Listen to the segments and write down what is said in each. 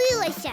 втомилася.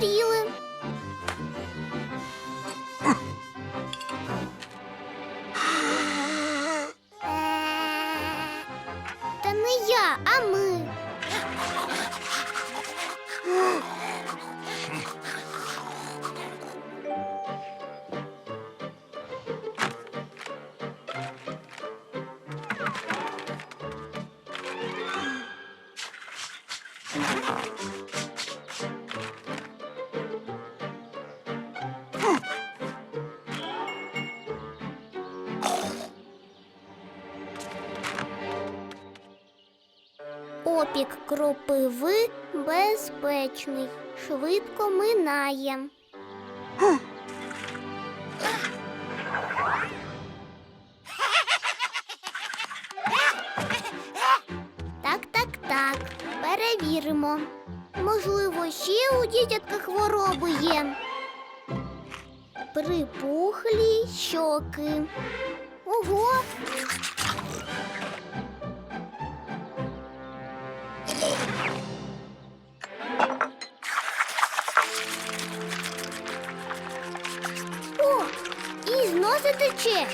what do you Опік кропиви безпечний, швидко минає. Так, так, так. Перевіримо. Можливо, ще у дітятка хвороби є. Припухлі щоки. Ого, тече.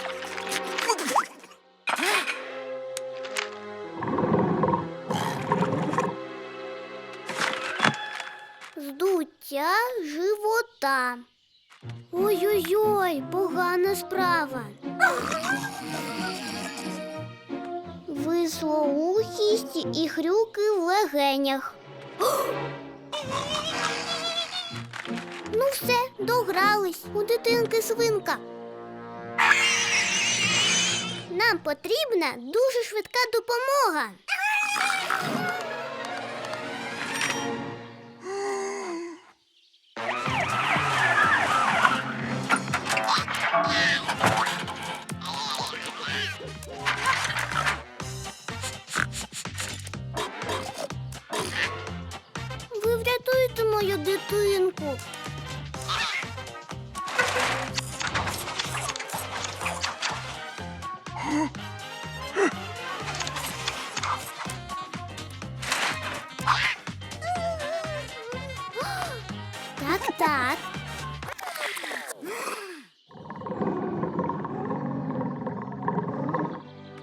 Здуття живота. Ой-ой-ой, погана справа. Вислоухість і хрюки в легенях. Ну все, догрались. У дитинки свинка. Нам потрібна дуже швидка допомога. Так.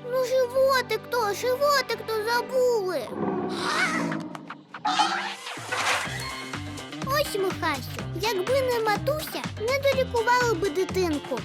Ну, животик то, животик то забули. Ось Михасю, якби не матуся, не долікували би дитинку.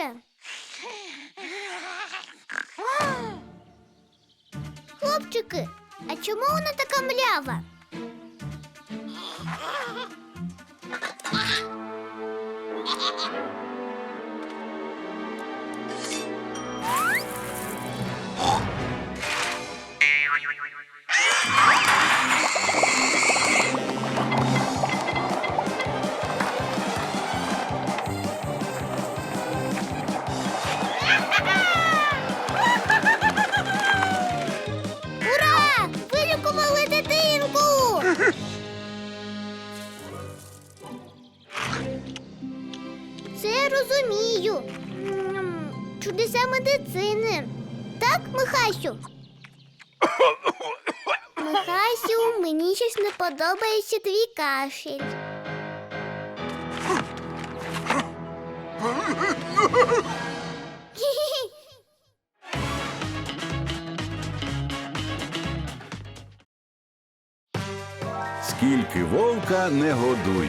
Легше? Хлопчики, а чому вона така млява? подобається твій кашель. Скільки вовка не годуй.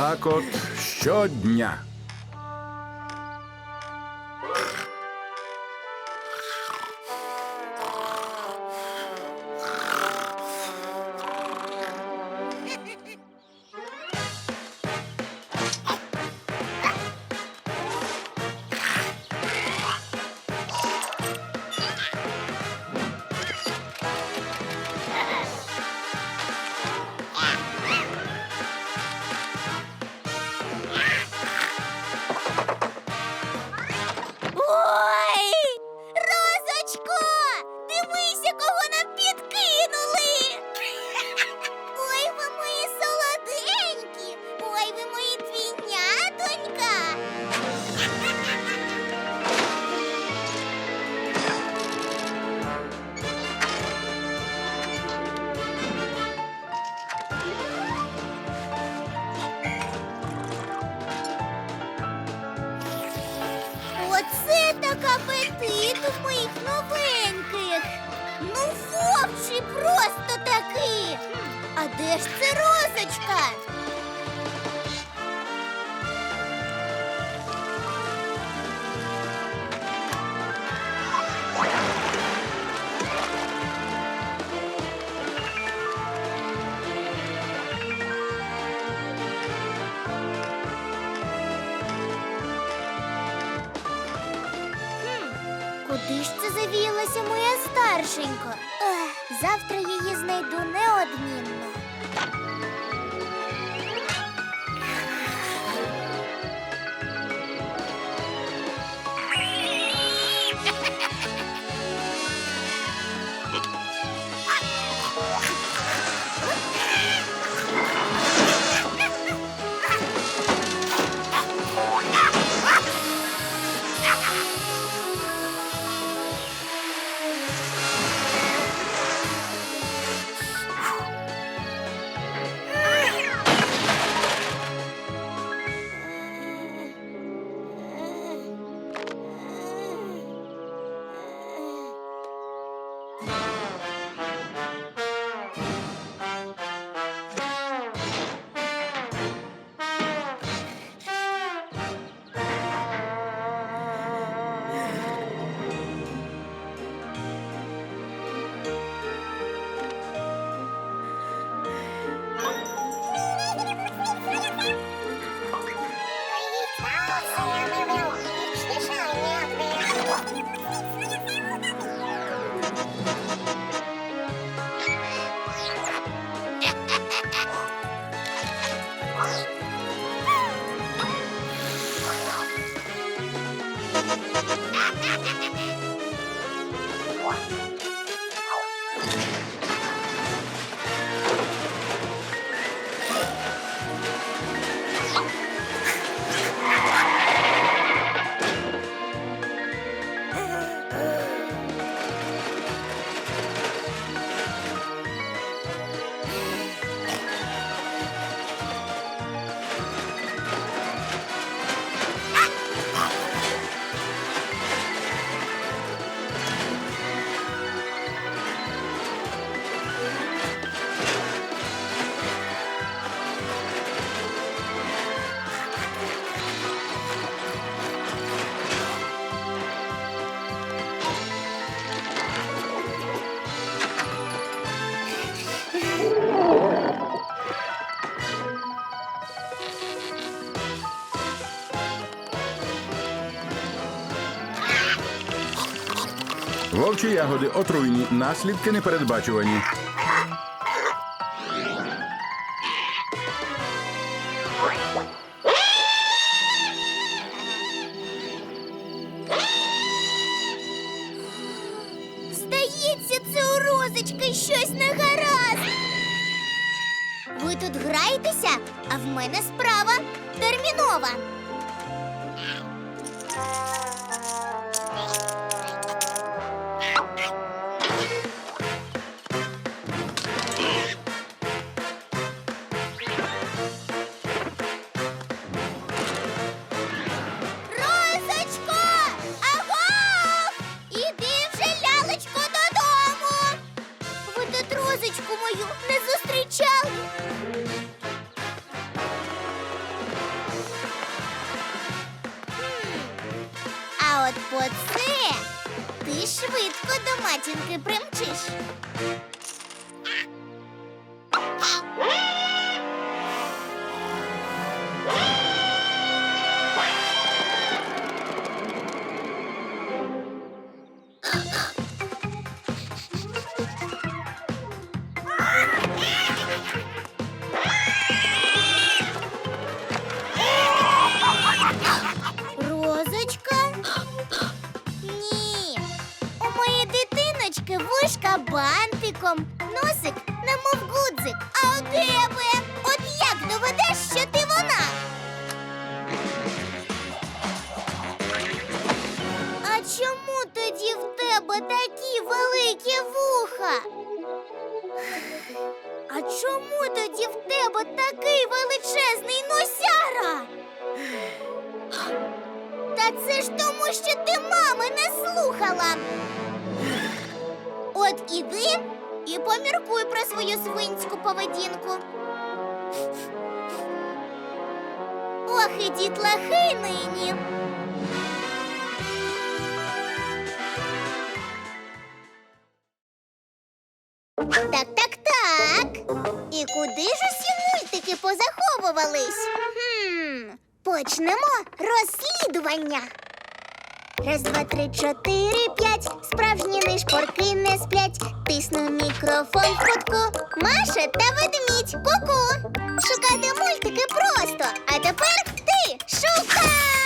Так от щодня. Де ж це розочка? Куди ж це завіялася моя старшенька? Завтра її знайду неодмінно. Колючі ягоди отруйні, наслідки непередбачувані. Здається, це у розочки щось не гаразд. Ви тут граєтеся, а в мене справа термінова. А от по це ти швидко до матінки примчиш. Бантиком, носик немов гудзик. А у тебе? От як доведеш, що ти вона? А чому тоді в тебе такі великі вуха? А чому тоді в тебе такий величезний носяра? Та це ж тому, що ти мами не слухала. От іди і поміркуй про свою свинську поведінку. Ох, і дітлахи нині. Так, так, так. І куди ж усі мультики позаховувались? Хм, почнемо розслідування. Раз, два, три, чотири, п'ять. Справжні нишпорки не сплять. Тисну мікрофон в кутку. Маша та ведмідь. Ку-ку. Шукати мультики просто. А тепер ти шукай.